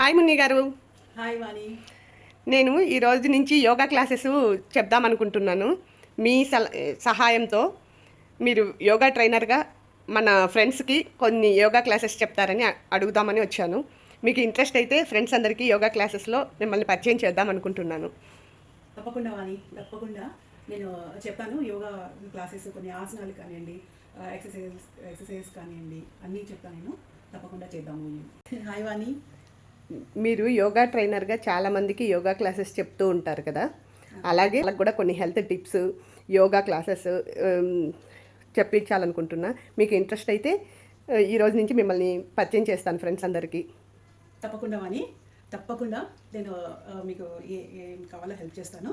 Hi Munni garu. Hi Vani. నేను ఈ రోజు నుంచి యోగా క్లాసెస్ చెప్దాం అనుకుంటున్నాను. మీ సల సహాయంతో మీరు యోగా ట్రైనర్గా మన ఫ్రెండ్స్కి కొన్ని యోగా క్లాసెస్ చెప్తారని అడుగుదామని వచ్చాను. మీకు ఇంట్రెస్ట్ అయితే ఫ్రెండ్స్ అందరికీ యోగా క్లాసెస్లో మిమ్మల్ని పరిచయం చేద్దాం అనుకుంటున్నాను. తప్పకుండా వాణి తప్పకుండా. నేను చెప్పాను యోగా క్లాసెస్ కొన్ని ఆసనాలు కానివ్వండి ఎక్సర్సైజ్ ఎక్సర్సైజ్ కానివ్వండి అన్నీ చెప్తాను నేను. తప్పకుండా చేద్దాము హాయ్ వాణి. మీరు యోగా ట్రైనర్గా చాలామందికి యోగా క్లాసెస్ చెప్తూ ఉంటారు కదా. అలాగే వాళ్ళకి కూడా కొన్ని హెల్త్ టిప్స్ యోగా క్లాసెస్ చెప్పించాలనుకుంటున్నా. మీకు ఇంట్రెస్ట్ అయితే ఈరోజు ఈ రోజు నుంచి మిమ్మల్ని పరిచయం చేస్తాను ఫ్రెండ్స్ అందరికీ. తప్పకుండా అని తప్పకుండా నేను మీకు ఏ ఏం కావాలో హెల్ప్ చేస్తాను.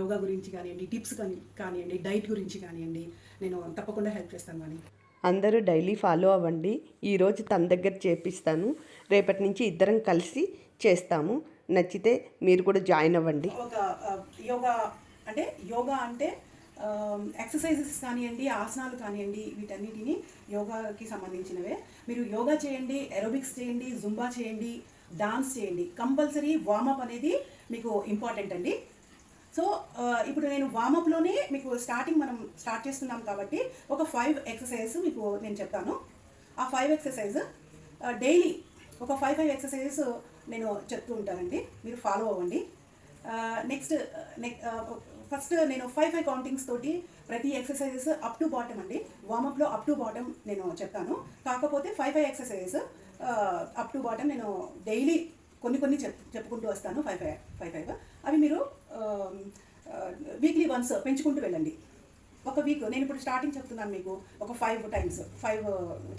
యోగా గురించి కానివ్వండి టిప్స్ కానీ కానివ్వండి డైట్ గురించి కానివ్వండి నేను తప్పకుండా హెల్ప్ చేస్తాను వాణి. అందరూ డైలీ ఫాలో అవ్వండి. ఈరోజు తన దగ్గర చేపిస్తాను. రేపటి నుంచి ఇద్దరం కలిసి చేస్తాము. నచ్చితే మీరు కూడా జాయిన్ అవ్వండి. యోగా అంటే యోగా అంటే ఎక్సర్సైజెస్ కానివ్వండి ఆసనాలు కానివ్వండి వీటన్నిటిని యోగాకి సంబంధించినవే. మీరు యోగా చేయండి ఎరోబిక్స్ చేయండి జుంబా చేయండి డాన్స్ చేయండి. కంపల్సరీ వార్మప్ అనేది మీకు ఇంపార్టెంట్ అండి. సో ఇప్పుడు నేను వామప్లోనే మీకు స్టార్టింగ్ మనం స్టార్ట్ చేస్తున్నాం కాబట్టి ఒక ఫైవ్ ఎక్సర్సైజెస్ మీకు నేను చెప్తాను. ఆ ఫైవ్ ఎక్సర్సైజ్ డైలీ ఒక ఫైవ్ ఫైవ్ ఎక్సర్సైజెస్ నేను చెప్తూ ఉంటానండి. మీరు ఫాలో అవ్వండి. నెక్స్ట్ ఫస్ట్ నేను ఫైవ్ ఫైవ్ కౌంటింగ్స్ తోటి ప్రతి ఎక్సర్సైజెస్ అప్ టు బాటమ్ అండి. వామప్లో అప్ టు బాటమ్ నేను చెప్తాను. కాకపోతే five five exercises up to bottom నేను డైలీ కొన్ని కొన్ని చెప్ చెప్పుకుంటూ వస్తాను ఫైవ్ ఫైవ్ ఫైవ్ ఫైవ్ అవి మీరు వీక్లీ వన్స్ పెంచుకుంటూ వెళ్ళండి. ఒక వీక్ నేను ఇప్పుడు స్టార్టింగ్ చెప్తున్నాను మీకు ఒక ఫైవ్ టైమ్స్ ఫైవ్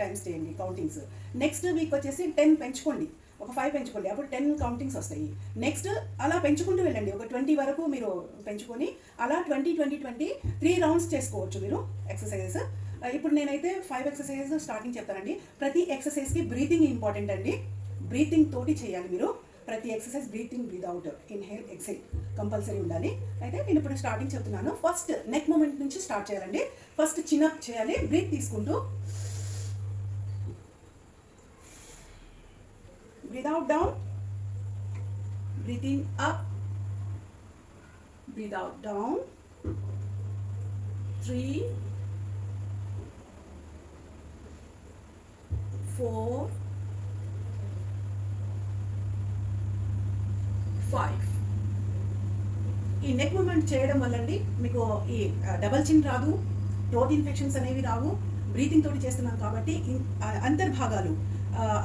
టైమ్స్ చేయండి కౌంటింగ్స్ నెక్స్ట్ వీక్ వచ్చేసి టెన్ పెంచుకోండి. ఒక ఫైవ్ పెంచుకోండి అప్పుడు టెన్ కౌంటింగ్స్ వస్తాయి. నెక్స్ట్ అలా పెంచుకుంటూ వెళ్ళండి. ఒక ట్వంటీ వరకు మీరు పెంచుకొని అలా twenty twenty twenty three rounds చేసుకోవచ్చు మీరు ఎక్సర్సైజెస్ ఇప్పుడు నేనైతే ఫైవ్ ఎక్సర్సైజెస్ స్టార్టింగ్ చెప్తానండి. ప్రతి ఎక్సర్సైజ్కి బ్రీతింగ్ ఇంపార్టెంట్ అండి. బ్రీతింగ్ తోటి చేయాలి మీరు. ప్రతి exercise breathing breath out inhale exhale compulsory ఉండాలి. అయితే నేను ఇప్పుడు స్టార్టింగ్ చెప్తున్నాను. ఫస్ట్ నెక్ మూమెంట్ నుంచి స్టార్ట్ చేయాలండి. ఫస్ట్ చిన్నప్ చేయాలి. బ్రీత్ తీసుకుంటూ breath out down breathing up breath out down three four five ఈ నెక్ మూమెంట్ చేయడం వల్ల అండి మీకు ఈ డబల్ చిన్ రాదు టోట్ ఇన్ఫెక్షన్స్ అనేవి రావు బ్రీతింగ్ తోటి చేస్తున్నాం కాబట్టి అంతర్భాగాలు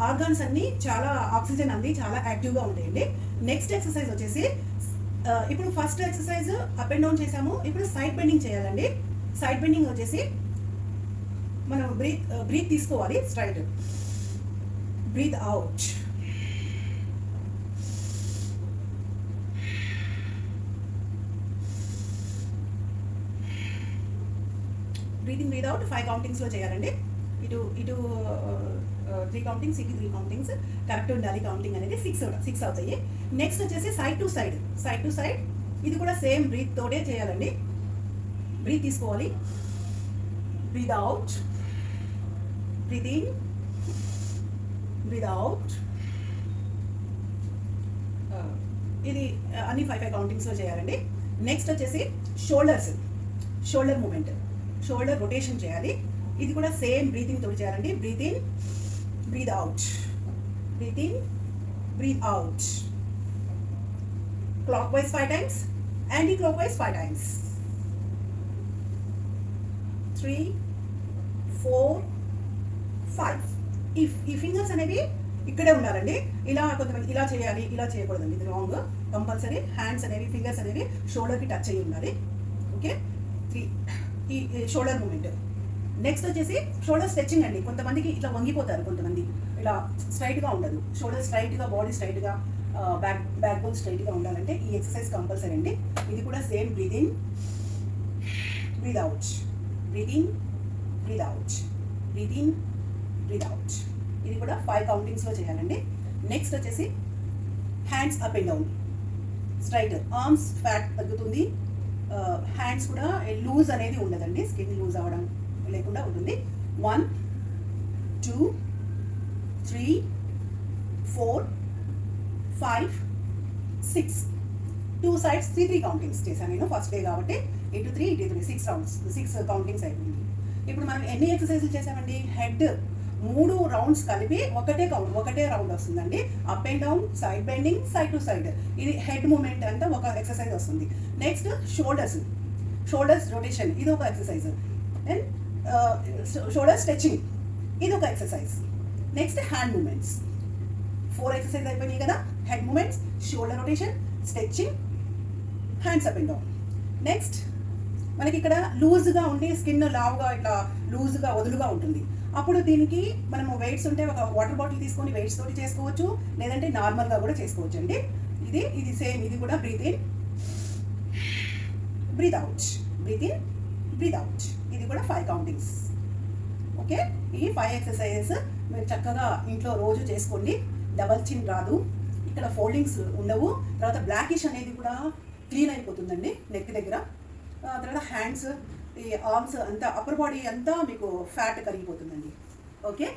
ఆర్గాన్స్ అన్ని చాలా ఆక్సిజన్ అంది చాలా యాక్టివ్గా ఉంటాయండి. నెక్స్ట్ ఎక్సర్సైజ్ వచ్చేసి ఇప్పుడు first exercise up and down చేసాము ఇప్పుడు సైడ్ బెండింగ్ చేయాలండి. సైడ్ బెండింగ్ వచ్చేసి మనం బ్రీత్ బ్రీత్ తీసుకోవాలి straight breath out breathing breath out five కౌంటింగ్స్లో చేయాలండి. ఇటు ఇటు త్రీ కౌంటింగ్స్ ఇటు త్రీ కౌంటింగ్స్ కరెక్ట్ ఉండాలి కౌంటింగ్ అనేది సిక్స్ సిక్స్ అవుతాయి. నెక్స్ట్ వచ్చేసి side to side side to side ఇది కూడా సేమ్ బ్రీత్ తోటే చేయాలండి. బ్రీత్ తీసుకోవాలి. Breath out breath in breath out ఇది అన్ని ఫైవ్ ఫైవ్ కౌంటింగ్స్లో చేయాలండి. నెక్స్ట్ వచ్చేసి shoulders shoulder movement shoulder rotation చేయాలి. ఇది కూడా సేమ్ బ్రీతింగ్ తోటి చేయాలండి. Breath in breath out breath in breath out clockwise five times anticlockwise five times three four five ఈ ఈ ఫింగర్స్ అనేవి ఇక్కడే ఉండాలండి. ఇలా కొంతమంది ఇలా చేయాలి ఇలా చేయకూడదండి. ఇది రాంగ్ కంపల్సరీ హ్యాండ్స్ అనేవి ఫింగర్స్ అనేవి షోల్డర్కి టచ్ అయ్యి ఉండాలి. ఓకే త్రీ ఈ షోల్డర్ మూమెంట్ నెక్స్ట్ వచ్చేసి షోల్డర్ స్ట్రెచ్చింగ్ అండి. కొంతమందికి ఇట్లా వంగిపోతారు కొంతమంది. ఇలా స్ట్రైట్గా ఉండదు. షోల్డర్ స్ట్రైట్గా బాడీ స్ట్రైట్గా బ్యాక్ బ్యాక్ బోన్ స్ట్రైట్గా ఉండాలంటే ఈ ఎక్సర్సైజ్ కంపల్సరీ అండి. ఇది కూడా same breathing breathe out breathing breathe out breathing breathe out ఇది కూడా ఫైవ్ కౌంటింగ్స్లో చేయాలండి. నెక్స్ట్ వచ్చేసి hands up and down straight arms fat తగ్గుతుంది. హ్యాండ్స్ కూడా లూజ్ అనేది ఉండదండి. స్కిన్ లూజ్ అవ్వడం లేకుండా ఉంటుంది. One two three four five six two sides three three countings చేశాను నేను ఫస్ట్ డే కాబట్టి. ఇటు త్రీ ఇటు three six rounds six countings అయిపోయింది. ఇప్పుడు మనం ఎన్ని ఎక్సర్సైజులు చేసామండి హెడ్ మూడు రౌండ్స్ కలిపి ఒకటే కౌంట్ ఒకటే రౌండ్ వస్తుందండి. Up and down side bending side to side ఇది హెడ్ మూమెంట్ అంతా ఒక ఎక్సర్సైజ్ వస్తుంది. నెక్స్ట్ షోల్డర్స్ షోల్డర్స్ రొటేషన్ ఇది ఒక ఎక్సర్సైజ్ దెన్ షోల్డర్ స్ట్రెచింగ్ ఇది ఒక exercise next hand movements four exercise అయిపోయినాయి కదా. Head movements shoulder rotation stretching hands up and down next మనకి ఇక్కడ లూజ్గా ఉండి స్కిన్ లావుగా ఇట్లా లూజ్గా వదులుగా ఉంటుంది. అప్పుడు దీనికి మనము వెయిట్స్ ఉంటే ఒక వాటర్ బాటిల్ తీసుకొని వెయిట్స్ తోటి చేసుకోవచ్చు లేదంటే నార్మల్గా కూడా చేసుకోవచ్చు అండి ఇది ఇది సేమ్ ఇది కూడా breath in breath out breath in breath out ఇది కూడా ఫైవ్ కౌంటింగ్స్ ఓకే ఈ ఫైవ్ ఎక్సర్సైజెస్ మీరు చక్కగా ఇంట్లో రోజు చేసుకోండి. డబల్ చిన్ రాదు. ఇక్కడ ఫోల్డింగ్స్ ఉండవు. తర్వాత బ్లాకిష్ అనేది కూడా క్లీన్ అయిపోతుందండి నెక్ దగ్గర. తర్వాత హ్యాండ్స్ ఈ ఆర్మ్స్ అంతా అప్పర్ బాడీ అంతా మీకు ఫ్యాట్ కరిగిపోతుందండి. ఓకే